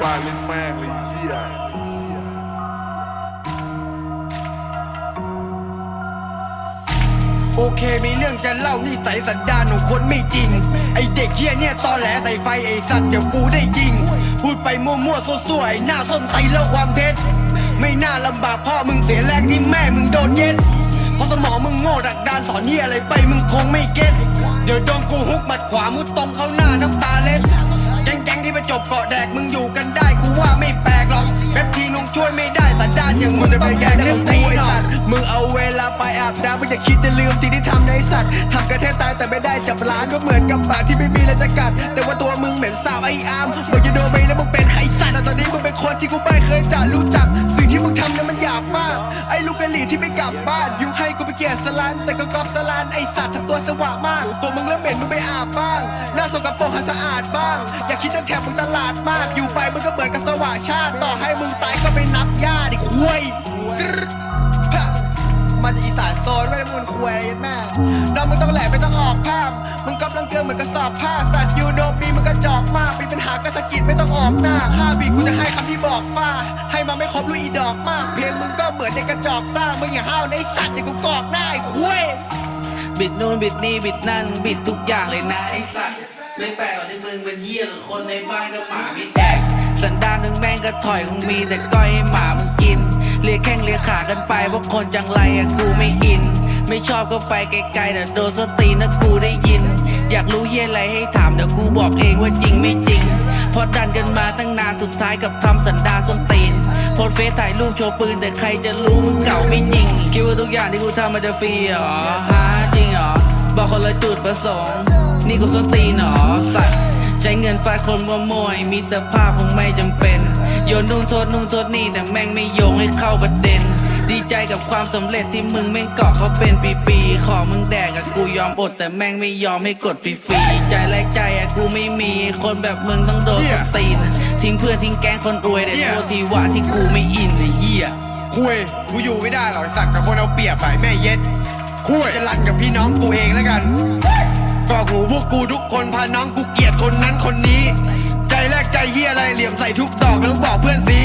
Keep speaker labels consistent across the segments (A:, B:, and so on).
A: ฟาดเล่นแม่งเลยเหี้ย
B: โอเคมีเรื่องจะเล่านี่ใส่สันดานของคนไม่จริง ไอเด็กเฮียเนี่ยตอแหลใส่ไฟไอสัตว์เดี๋ยวกูได้ยิง พูดไปมั่วๆซั่วๆหน้าส้นไตแล้วความเท็จ ไม่น่าลำบากพ่อมึงเสียแรงที่แม่มึงโดนเย็ดเพราะสมองมึงโง่ดักดานสอนเฮียอะไรไปมึงคงไม่เก็ตเดี๋ยวโดนกูฮุกหมัดขวามุดตรงเข้าหน้าน้ำตาเล็ดแก๊งๆที่ไปจบเกาะแดกมึงอยู่ อย่างมึงต้องแดกเล่นตีหน่อย ไปอาบน้ำมึงอย่าคิดจะลืมสิ่งที่ทำในสัตว์ทำกันแทบตายแต่ไม่ได้จับล้านก็เหมือนกับปากที่ไม่มีอะไรจะกัด แต่ว่าตัวมึงเหม็นสาบไอ้อามมึงจะโดนไปแล้วมึงเป็นไห้สัตว์แต่ตอนนี้มึงเป็นคนที่กูไม่เคยจะรู้จัก สิ่งที่มึงทำนั้นมันหยาบมาก ไอ้ลูกกะหรี่ที่ไม่กลับบ้านอยู่ให้กูไปเกลียดสลัน แต่ก็กอบสลันไอ้สัตว์ทำตัวสว่างมากตัวมึงแล้วเหม็นมึงไปอาบบ้างหน้าสกปรกให้สะอาดบ้าง อย่าคิดจะแถมมึงตลาดมากอยู่ไปมึงก็เหมือนกับสว่างชาติ ต่อให้มึงตายก็ไม่นับญาติคุย มาจากอีสานโซนไม่ได้มึงคุยแม่น้องมึงต้องแหลมไม่ต้องออกภาพมึงกำลังเกินเหมือนกระสอบผ้าสัตว์ยูโดปีมึงกระจอกมากมีปัญหากับสะกิดไม่ต้องออกหน้าค่าบีกูจะให้คำที่บอกฟ้า ให้มาไม่ครบรู้อีดอกมาก เพลงมึงก็เหมือนในกระจอกซ่ามึงอย่าห้าวในสัตว์ในกูกอกหน้าไอ้คุย
C: บิดนู่นบิดนี่บิดนั่นบิดทุกอย่างเลยนะไอ้สัตว์ไม่แปลกหรอกที่มึงเป็นเหี้ยหรือคนในบ้านก็หมาไม่แตกสันดานมึงแม่งก็ถอยคงมีแต่ก้อยให้หมามึงกิน เลียแข้งเลียขากันไปเพราะคนจังไรอะกูไม่อิน ไม่ชอบก็ไปไกลๆแต่โดนสนตีนะกูได้ยิน อยากรู้เหี้ยอะไรให้ถามเดี๋ยวกูบอกเองว่าจริงไม่จริงเพอดันกันมาตั้งนานสุดท้ายกับทำสันดาส้นตีนโพสต์เฟซถ่ายรูปโชว์ปืนแต่ใครจะรู้มึงเก่าไม่จริง คิดว่าทุกอย่างที่กูทำมันจะฟรีเหรอฮะจริงเหรอบอกคนละจุดประสงค์ นี่กูส้นตีนเหรอสัตว์ ช้เงินฟาดคนมัวมวยมีแต่ภาพคงไม่จำเป็น โยนนู่นโทษนู่นโทษนี่แต่แม่งไม่โยงให้เข้าประเด็น ดีใจกับความสำเร็จที่มึงแม่งเกาะเขาเป็นปีๆขอมึงแดกกับกูยอมอดแต่แม่งไม่ยอมให้กดฟรีๆใจแลกใจอะกูไม่มี คนแบบมึงต้องโดนส้นตีน ทิ้งเพื่อนทิ้งแก๊งคนรวยแต่โทษทีว่าที่กูไม่อินไอ้เหี้ย
B: คุยกูอยู่ไม่ได้หรอกไอ้สัตว์กับคนเอาเปรียบไปแม่เย็ดคุยจะรันกับพี่น้องกูเองแล้วกัน ก็หูพวกกูทุกคนพาน้องกูเกลียดคนนั้นคนนี้ ใจแรกใจเฮียอะไรเหลี่ยมใส่ทุกดอกแล้วบอกเพื่อนซี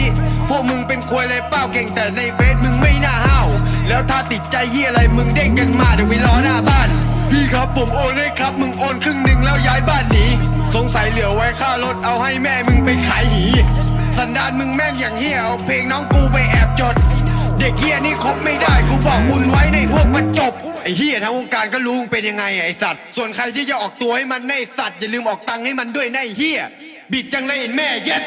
B: พวกมึงเป็นควยเลยเป้าเก่งแต่ในเฟซมึงไม่น่าห้าวแล้วถ้าติดใจเฮียอะไรมึงเด้งกันมาเดี๋ยวไปรอหน้าบ้าน พี่ครับผมโอนเลยครับมึงโอนครึ่งหนึ่งแล้วย้ายบ้านหนีสงสัยเหลือไว้ค่ารถเอาให้แม่มึงไปขายหีสันดานมึงแม่งอย่างเฮียเอาเพลงน้องกูไปแอบจด เด็กเฮียนี่คบไม่ได้กูบอกมุนไว้ในพวกมันจบไอ้เฮียทั้งวงการก็รู้มึงเป็นยังไงไอ้สัตว์ ส่วนใครที่จะออกตัวให้มันในสัตว์อย่าลืมออกตังค์ให้มันด้วยในะไอ้เฮียบิดจังเลยไอ้แม่ Yes